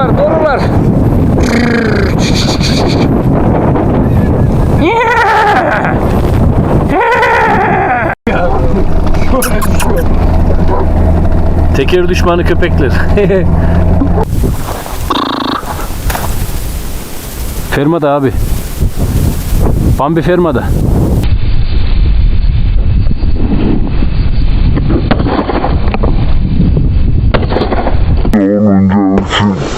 Doğrular, doğrular. Teker düşmanı köpekler. Fermada abi. Bambi fermada. Madem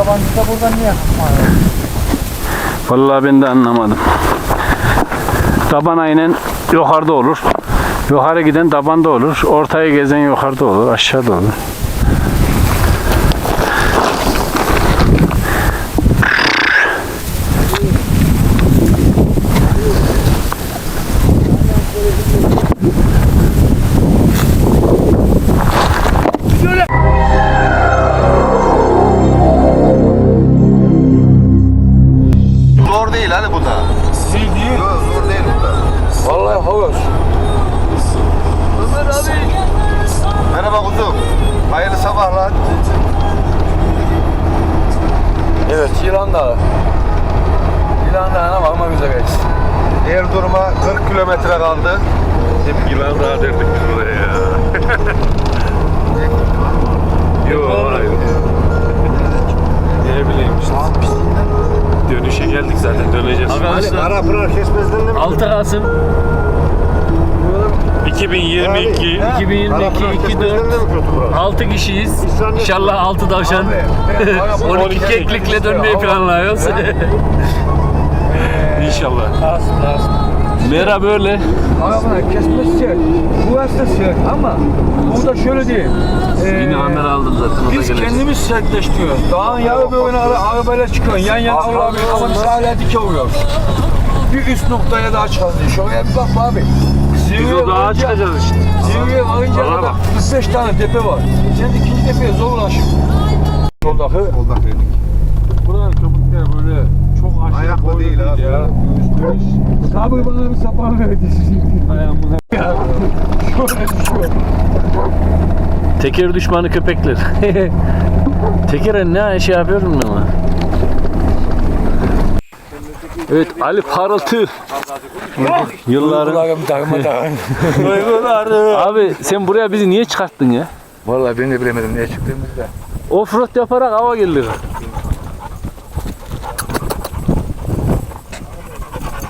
dedenin tabancısı buradan niye Vallahi ben de anlamadım. Taban aynen yukarıda olur. Yukarı giden tabanda olur. Ortaya gezen yukarıda olur. Aşağıda olur. Kaldı. Hep yılan daha derdik biz buraya ya. Yok hayır. Ne bileyim işte. Dönüşe geldik zaten döneceğiz. Arkadaşlar Ara pınar kesmezden de mi? 6 Kasım 2022 Ara 2022 pınar 2 kesmezden 4 de mi kötü burası? 6 kişiyiz. İnşallah 6 tavşan. 12 keklikle dönmeyi planlıyoruz. İnşallah. Lazım lazım. Mera böyle. Arabana kesmesi. Burası da sert ama burada şöyle diyeyim. Ee, Yine haber aldım zaten. o da Biz gelecek. kendimiz sertleştiriyoruz. Dağın yarı böyle ara, arabayla çıkıyorsun. Yan yana Allah'ım ama biz hala dike vuruyoruz. Bir üst noktaya daha çıkacağız. Şuraya bir bak abi. Biz Zirveye o dağa varınca- çıkacağız işte. Zirveye varınca Bana kadar bak. 45 tane tepe var. Sen ikinci tepeye zor ulaşıyorsun. Yoldaki Oldak verdik. Buradan köpükler böyle çok aşırı Ayaklı değil abi. Ya. Sabri bana bir sapan verdi. Ayağımına. Ya, Şöyle düşüyor. Teker düşmanı köpekler. Tekere ne şey yapıyorum ben ama. Evet Ali Parıltı. Yılların. Abi sen buraya bizi niye çıkarttın ya? Vallahi ben de bilemedim niye çıktığımızda. Offroad yaparak hava geldik.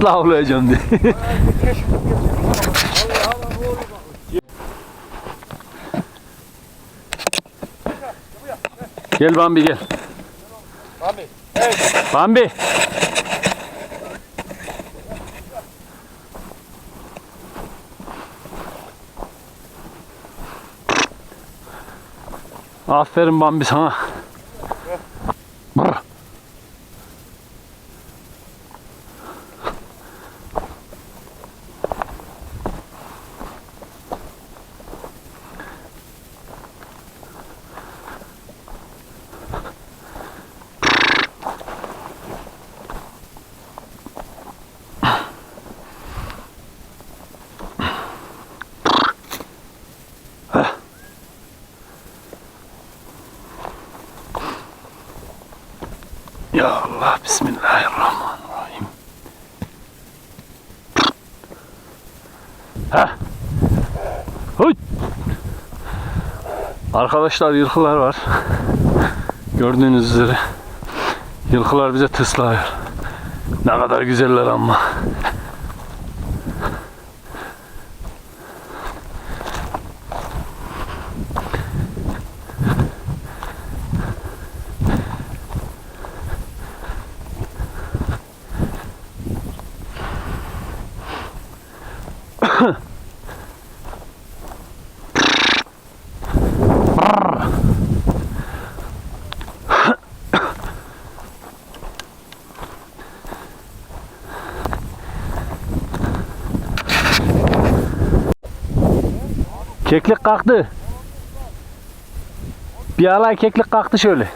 atla avlayacağım diye. gel Bambi gel. Abi. Bambi. Aferin Bambi sana. Ya Allah, Bismillahirrahmanirrahim. Ha. Huy. Arkadaşlar yılkılar var. Gördüğünüz üzere. Yılkılar bize tıslıyor. Ne kadar güzeller ama. Keklik kalktı. Bir alay keklik kalktı şöyle.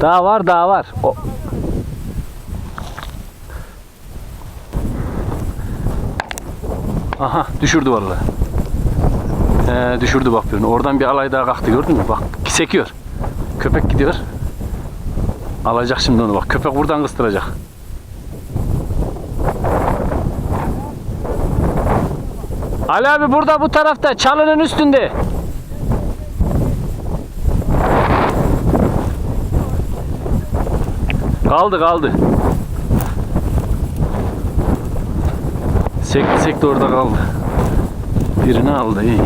Daha var daha var. O... Aha düşürdü vallahi. Ee, düşürdü bak birini. Oradan bir alay daha kalktı gördün mü? Bak sekiyor. Köpek gidiyor. Alacak şimdi onu bak. Köpek buradan kıstıracak. Ali abi burada bu tarafta çalının üstünde. Kaldı kaldı. Sekti sekti orada kaldı. Birini aldı iyi.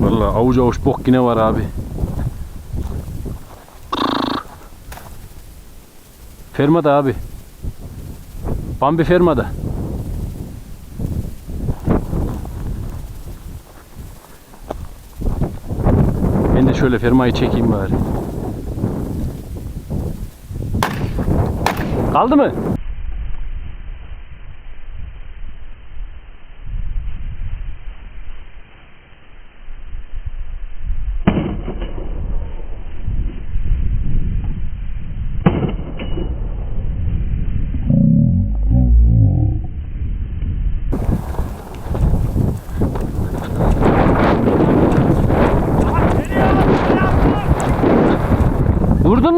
Vallahi avuç avuç bok yine var abi. Fermada abi. Bambi fermada. Ben de şöyle fermayı çekeyim bari. Kaldı mı?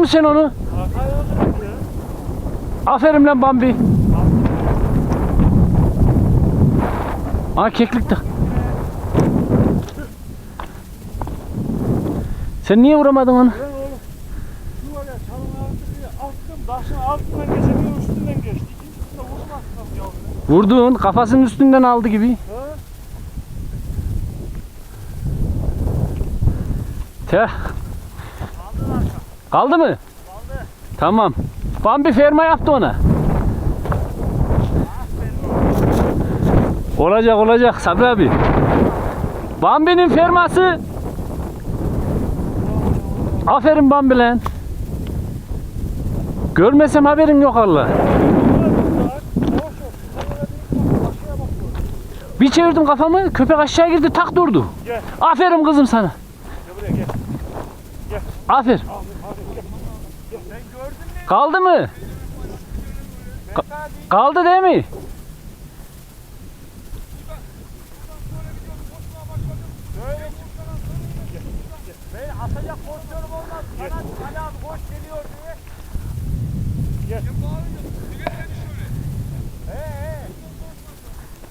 Mu sen onu? Aferin lan Bambi. Aa keklik de. Sen niye vuramadın onu? Vurdun kafasının üstünden aldı gibi. Teh. Kaldı mı? Kaldı. Tamam. Bambi ferma yaptı ona. Olacak olacak Sabri abi. Bambi'nin ferması. Aferin Bambi lan. Görmesem haberin yok Allah. Bir çevirdim kafamı, köpek aşağı girdi, tak durdu. Gel. Aferin kızım sana. Gel buraya gel. Aferin. Kaldı mı? Ka- kaldı değil mi?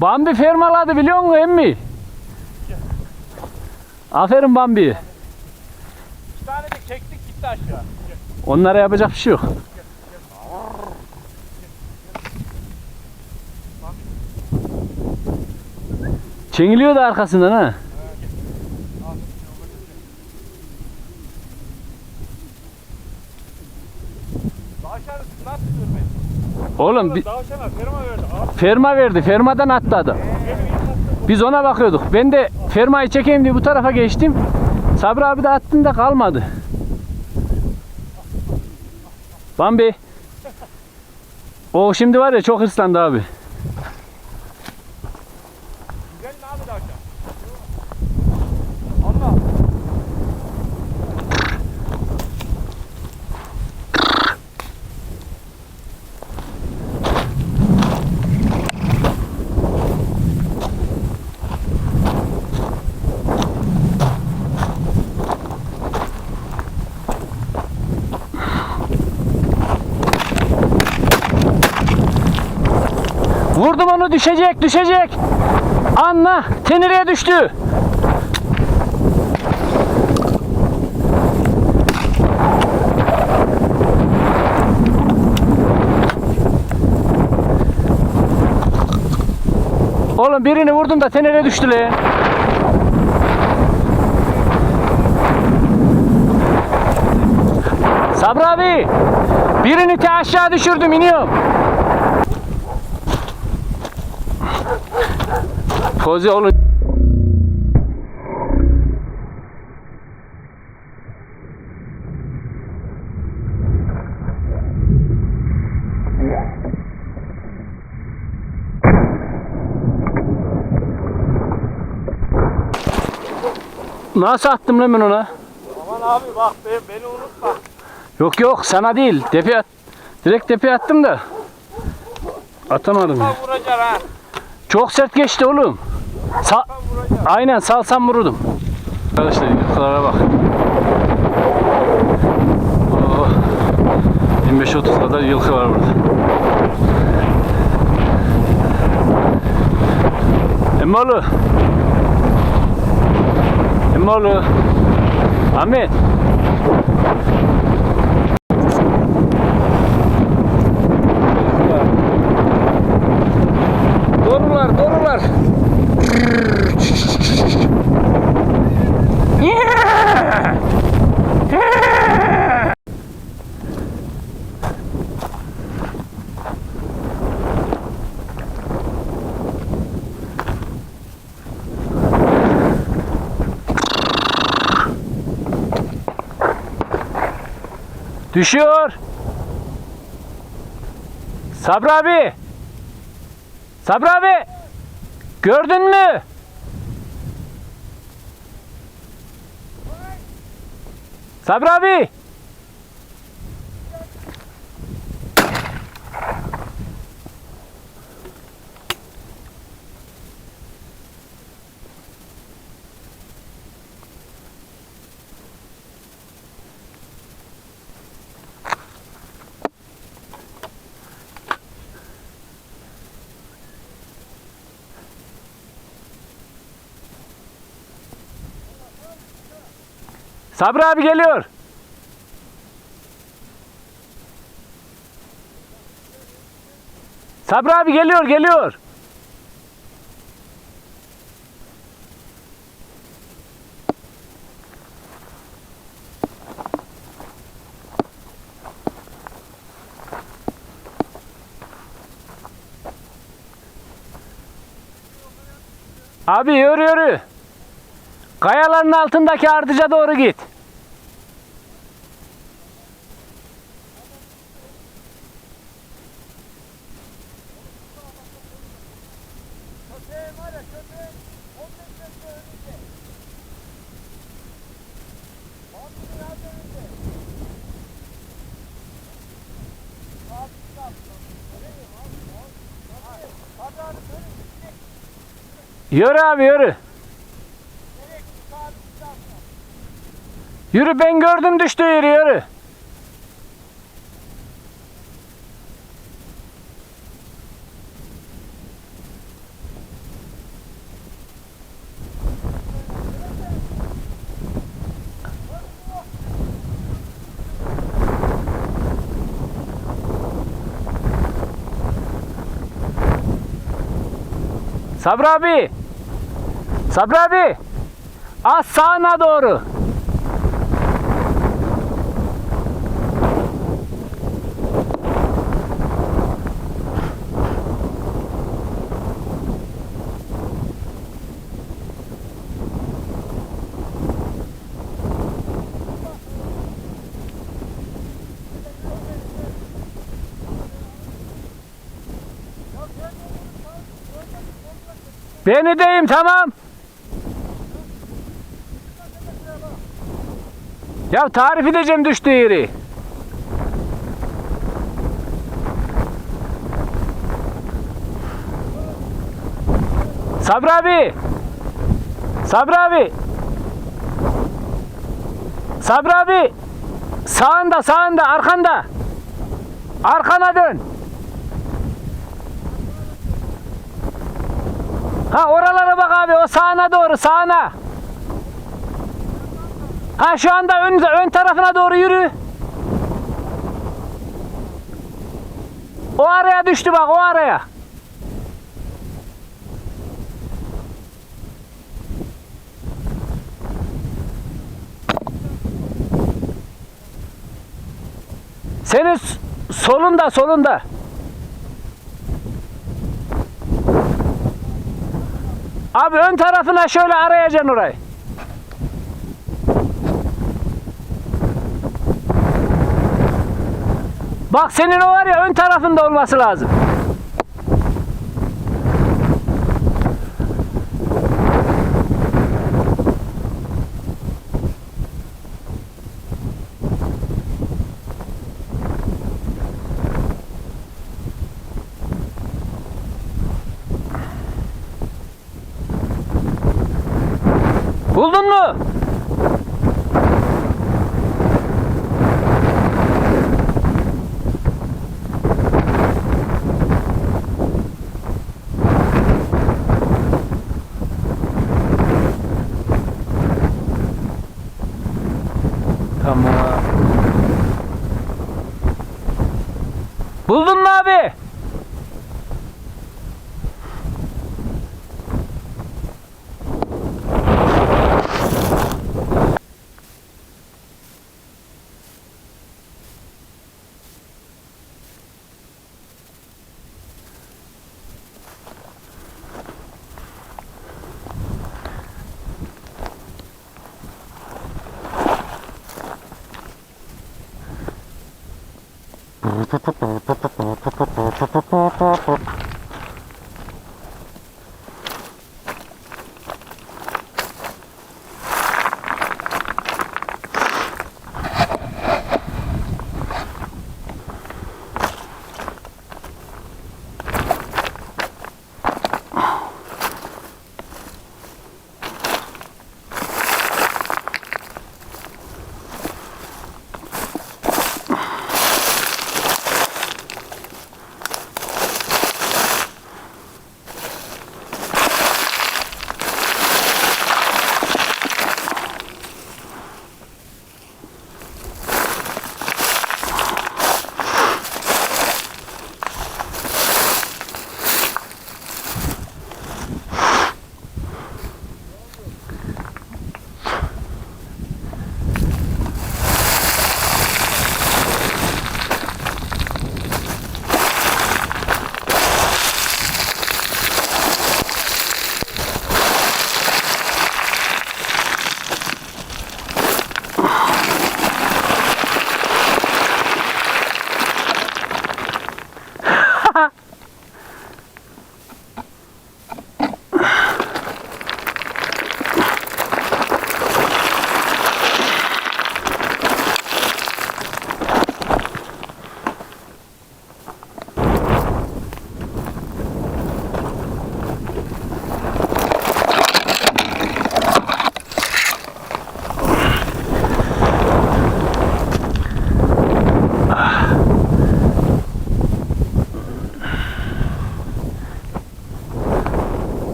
Bambi fermaladı biliyor musun emmi? Aferin Bambi. Bir tane de çektik gitti aşağı. Onlara yapacak bir şey yok. Çengiliyor da arkasından ha. Oğlum bir firma verdi. Ferma verdi. Fermadan atladı. Biz ona bakıyorduk. Ben de fermayı çekeyim diye bu tarafa geçtim. Sabri abi de attığında kalmadı. Bambi. O şimdi var ya çok hırslandı abi. Vurdum onu düşecek düşecek. Anla tenireye düştü. Oğlum birini vurdum da tenere düştü le. Sabri abi. Birini te aşağı düşürdüm iniyorum. Fozi oğlum. Nasıl attım lan ben ona? Aman abi bak be, beni unutma. Yok yok sana değil. Tepe at. Direkt tepe attım da. Atamadım. ya. Çok sert geçti oğlum. Sa. Aynen salsam vururdum. Arkadaşlar yılkılara bak. Oh. 25-30 kadar yılkı var burada. Emmoğlu. Emmoğlu. Ahmet. Düşüyor. Sabri abi. Sabri abi. Gördün mü? Sabri abi. Sabri abi geliyor. Sabri abi geliyor, geliyor. Abi yürü yürü. Kayaların altındaki ardıca doğru git. Yürü abi yürü. Yürü ben gördüm düştüğü yeri yürü. Sabri abi. Sabri abi. Az sağına doğru. Beni deyim tamam. Ya tarif edeceğim düştüğü yeri. Sabri abi. Sabri abi. Sabri abi. Sağında sağında arkanda. Arkana dön. Ha oralara bak abi o sağına doğru sağına. Ha şu anda ön, ön tarafına doğru yürü. O araya düştü bak o araya. Senin solunda solunda. Abi ön tarafına şöyle arayacaksın orayı. Bak senin o var ya ön tarafında olması lazım. Buldun mu abi? Ha ha ha.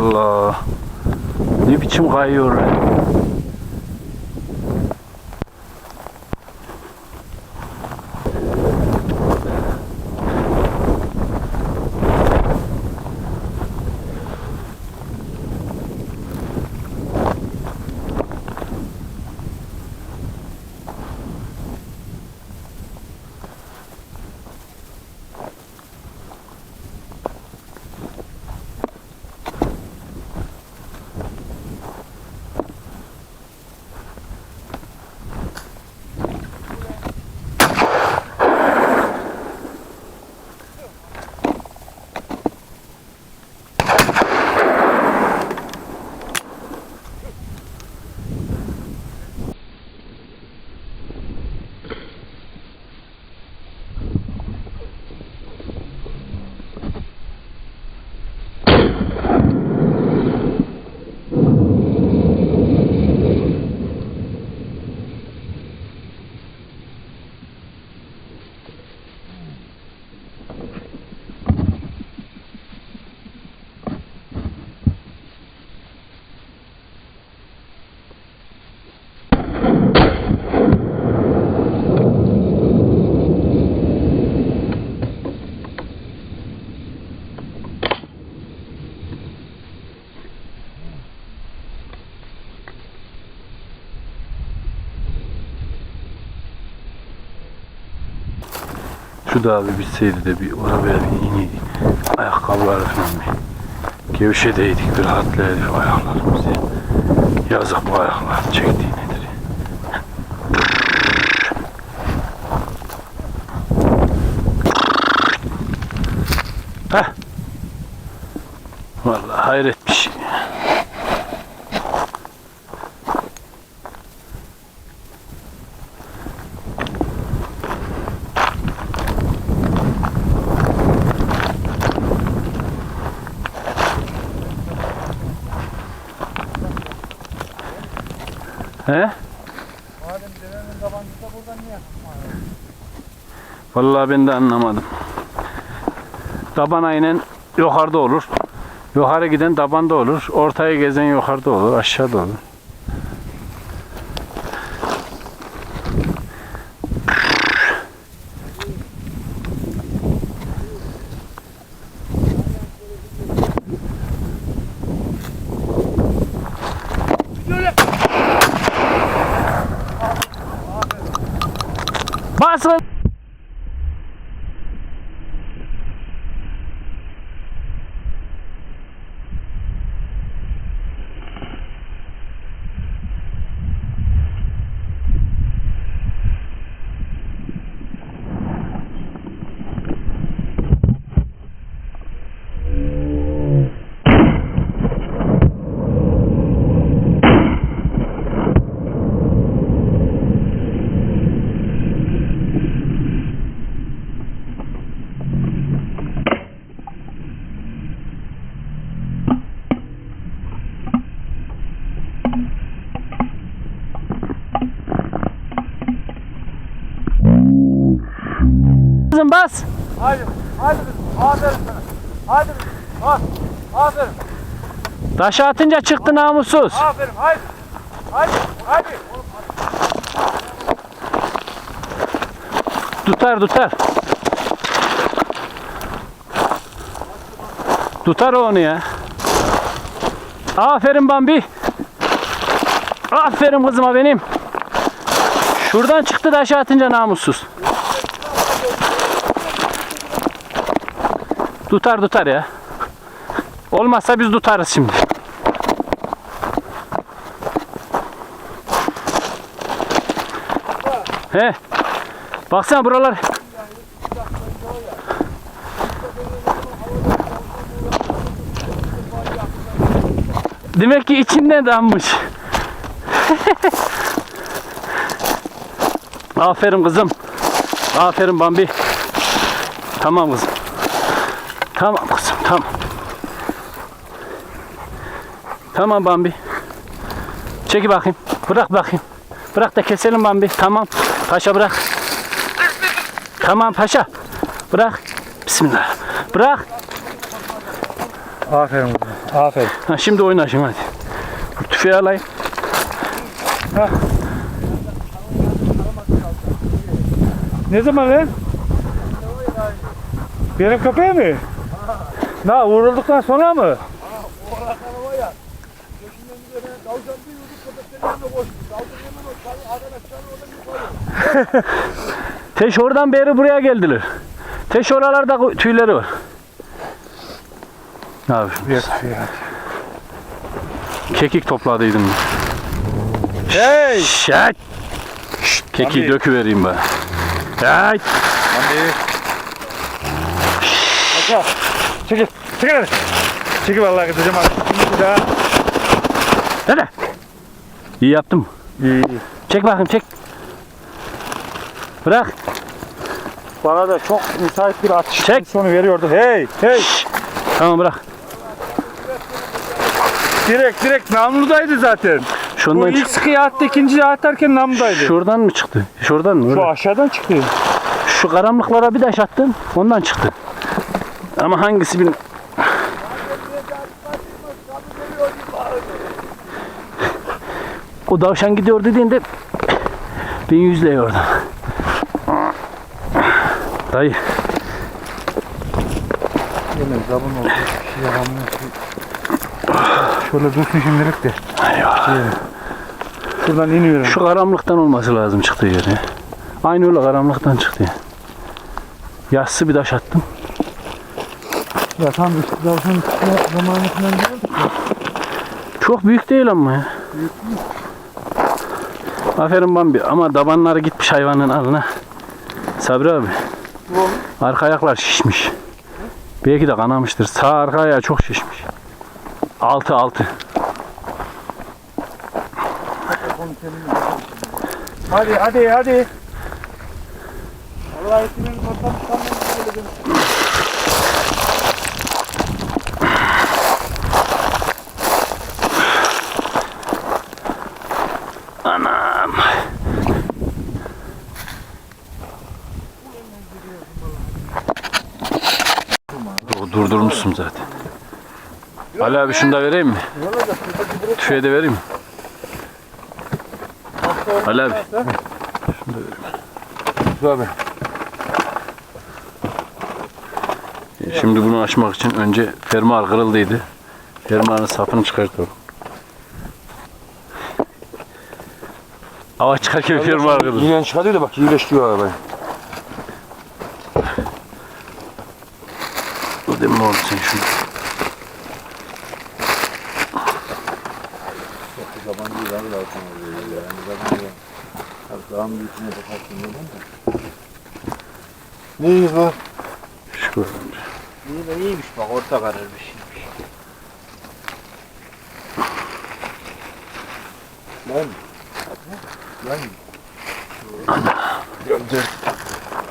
Allah. Ne biçim kayıyor Şu da abi bitseydi de bir oraya bir ineydi. Ayakkabıları falan bir gevşedeydik bir rahatlayaydık ayaklarımız ya. Yazık bu ayaklar çektiği nedir. Heh. Vallahi hayret bir şey. He? Madem devenin tabancası buradan niye? Vallahi ben de anlamadım. Taban aynen yukarıda olur. Yukarı giden tabanda olur. Ortaya gezen yukarıda olur. Aşağıda olur. Kızım bas. Hadi, hadi kızım. Aferin sana. Hadi kızım. Bak. Aferin. Taşı atınca çıktı namussuz. Aferin. Hadi. Hadi. Hadi. Tutar tutar. Tutar onu ya. Aferin Bambi. Aferin kızıma benim. Şuradan çıktı da aşağı atınca namussuz. Tutar tutar ya. Olmazsa biz tutarız şimdi. He. Baksana buralar. Demek ki içinden dammış. Aferin kızım. Aferin Bambi. Tamam kızım. Tamam kızım tamam. Tamam Bambi. Çeki bakayım. Bırak bakayım. Bırak da keselim Bambi. Tamam. Paşa bırak. Tamam paşa. Bırak. Bismillah. Bırak. Aferin. Aferin. Ha, şimdi oyna şimdi hadi. Tüfeği alayım. Ne zaman lan? Benim köpeğe mi? Na vurulduktan sonra mı? Teş oradan beri buraya geldiler. Teş oralarda tüyleri var. Abi kekik topladıydım. Hey! Şşt. Şşt, Kekiği Abi. döküvereyim ben. Şşt. Çekil. Çekil hadi. Çekil vallahi kızacağım artık. Şimdi daha. Hadi. İyi yaptım. İyi iyi. Çek bakayım çek. Bırak. Bana da çok müsait bir atış Çek. sonu veriyordu. Hey! Hey! Tamam bırak. Direkt direkt namludaydı zaten. Bu Şundan ilk çık. sıkıya attı, ikinciyi atarken namludaydı. Şu, Şuradan mı çıktı? Şuradan mı? Öyle. aşağıdan çıktı. Şu karanlıklara bir taş attım. Ondan çıktı. Ama hangisi bir... O davşan gidiyor dediğinde ben yüzleyordum. Dayı Yine zabun oldu. Bir şey yapamıyor ki. Şöyle dursun şimdilik de. eyvah. Şuradan iniyorum. şu karanlıktan olması lazım çıktığı yer ya. Aynı öyle karanlıktan çıktı ya. Yassı bir taş attım. Ya tam işte davşan çıkma zamanı falan. Çok büyük değil ama ya. Aferin Bambi ama dabanları gitmiş hayvanın alına. Sabri abi. Arka ayaklar şişmiş. Belki de kanamıştır. Sağ arka ayağı çok şişmiş. Altı altı. Hadi hadi hadi. Allah patlamış söyledim. Anam. Durdurmuşsun zaten. Ali abi şunu da vereyim mi? Tüfeği de vereyim mi? Ali abi. Abi. Şimdi bunu açmak için önce fermuar kırıldıydı. Fermuarın sapını çıkartıyorum. Hava çıkarken fermuar kırıldı. Yine çıkarıyor da bak iyileştiriyor arabayı. Dur demin oldu sen şunu. Neyiz bu? Şu İyi de iyiymiş bak orta karar bir şeymiş. Gönder.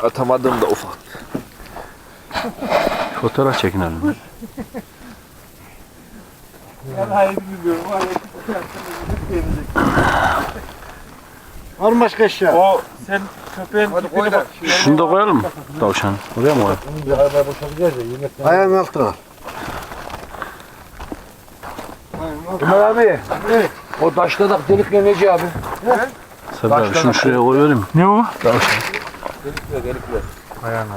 Atamadım da ufak. fotoğraf çekin Ali. Vallahi bilmiyorum. Var mı başka eşya? O sen köpeğin Hadi koy da. Şunu da koyalım mı? Tavşan. Oraya mı koyalım? Ayağının altına al. Ömer abi. O taşladak delikle neci abi? Sabri abi şunu şuraya koyuvereyim mi? Ne o? Tavşan. Delikle delikle. Ayağına.